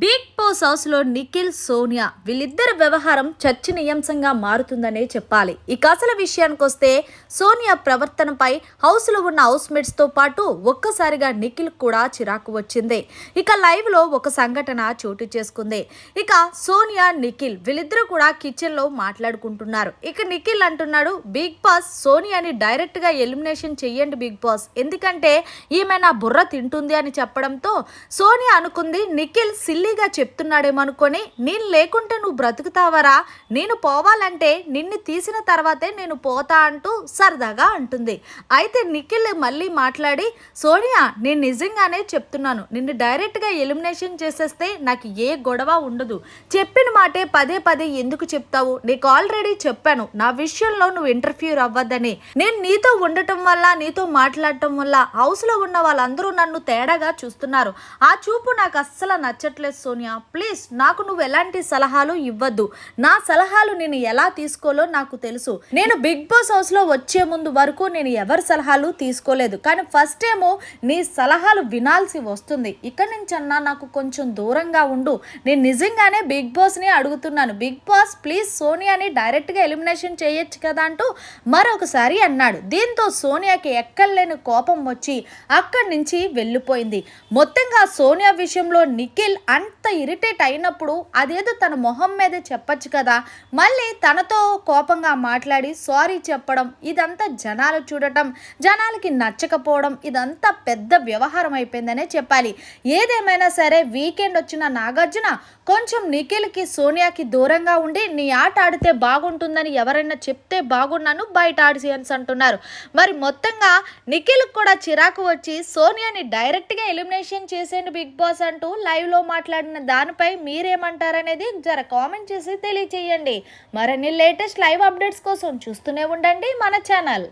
Big Boss హౌస్లో నిఖిల్ సోనియా వీళ్ళిద్దరి వ్యవహారం చర్చనీయాంశంగా మారుతుందనే చెప్పాలి. ఇక అసలు విషయానికి వస్తే సోనియా ప్రవర్తనపై హౌస్లో ఉన్న హౌస్మేట్స్తో పాటు ఒక్కసారిగా నిఖిల్ కూడా చిరాకు వచ్చింది. ఇక లైవ్లో ఒక సంఘటన చోటు చేసుకుంది. ఇక సోనియా నిఖిల్ వీళ్ళిద్దరూ కూడా కిచెన్లో మాట్లాడుకుంటున్నారు. ఇక నిఖిల్ అంటున్నాడు బిగ్ బాస్ సోనియాని డైరెక్ట్గా ఎలిమినేషన్ చెయ్యండి బిగ్ బాస్. ఎందుకంటే ఈమె నా బుర్ర తింటుంది అని చెప్పడంతో సోనియా అనుకుంది నిఖిల్ సిల్లీగా చెప్తున్నాడేమనుకొని నేను లేకుంటే నువ్వు బ్రతుకుతావరా? నేను పోవాలంటే నిన్ను తీసిన తర్వాతే నేను పోతా అంటూ సరదాగా అంటుంది. అయితే నిఖిల్ మళ్ళీ మాట్లాడి సోనియా నేను నిజంగానే చెప్తున్నాను. నిన్ను డైరెక్ట్గా ఎలిమినేషన్ చేసేస్తే నాకు ఏ గొడవ ఉండదు. చెప్పిన మాటే పదే పదే ఎందుకు చెప్తావు? నీకు ఆల్రెడీ చెప్పాను. నా విషయంలో నువ్వు ఇంటర్ఫ్యూర్ అవ్వద్దని. నేను నీతో ఉండటం వల్ల నీతో మాట్లాడటం వల్ల హౌస్లో ఉన్న వాళ్ళందరూ నన్ను తేడాగా చూస్తున్నారు. ఆ చూపు నాకు అస్సలు నచ్చట్లేదు. సోనియా ప్లీజ్ నాకు నువ్వు ఎలాంటి సలహాలు ఇవ్వద్దు. నా సలహాలు నేను ఎలా తీసుకోలో నాకు తెలుసు. నేను బిగ్ బాస్ హౌస్లో వచ్చే ముందు వరకు నేను ఎవరి సలహాలు తీసుకోలేదు. కానీ ఫస్ట్ ఏమో నీ సలహాలు వినాల్సి వస్తుంది. ఇక్కడి నుంచి అన్నా నాకు కొంచెం దూరంగా ఉండు. నేను నిజంగానే బిగ్ బాస్ని అడుగుతున్నాను. బిగ్ బాస్ ప్లీజ్ సోనియాని డైరెక్ట్గా ఎలిమినేషన్ చేయొచ్చు కదా అంటూ మరొకసారి అన్నాడు. దీంతో సోనియాకి ఎక్కడలేని కోపం వచ్చి అక్కడి నుంచి వెళ్ళిపోయింది. మొత్తంగా సోనియా విషయంలో నిఖిల్ అంత ఇరిటేట్ అయినప్పుడు అదేదో తన మొహం మీదే చెప్పచ్చు కదా. మళ్ళీ తనతో కోపంగా మాట్లాడి సారీ చెప్పడం ఇదంతా జనాలు చూడటం జనాలకి నచ్చకపోవడం ఇదంతా పెద్ద వ్యవహారం అయిపోయిందనే చెప్పాలి. ఏదేమైనా సరే వీకెండ్ వచ్చిన నాగార్జున కొంచెం నిఖిల్కి సోనియాకి దూరంగా ఉండి నీ ఆట ఆడితే బాగుంటుందని ఎవరైనా చెప్తే బాగున్నాను బయట ఆడిసియన్స్ అంటున్నారు. మరి మొత్తంగా నిఖిల్ కూడా చిరాకు వచ్చి సోనియాని డైరెక్ట్గా ఎలిమినేషన్ చేసేయండి బిగ్ బాస్ అంటూ లైవ్లో మాట్లాడిన దానిపై మీరేమంటారనేది జర కామెంట్ చేసి తెలియచేయండి. మరిన్ని లేటెస్ట్ లైవ్ అప్డేట్స్ కోసం చూస్తూనే ఉండండి మన ఛానల్.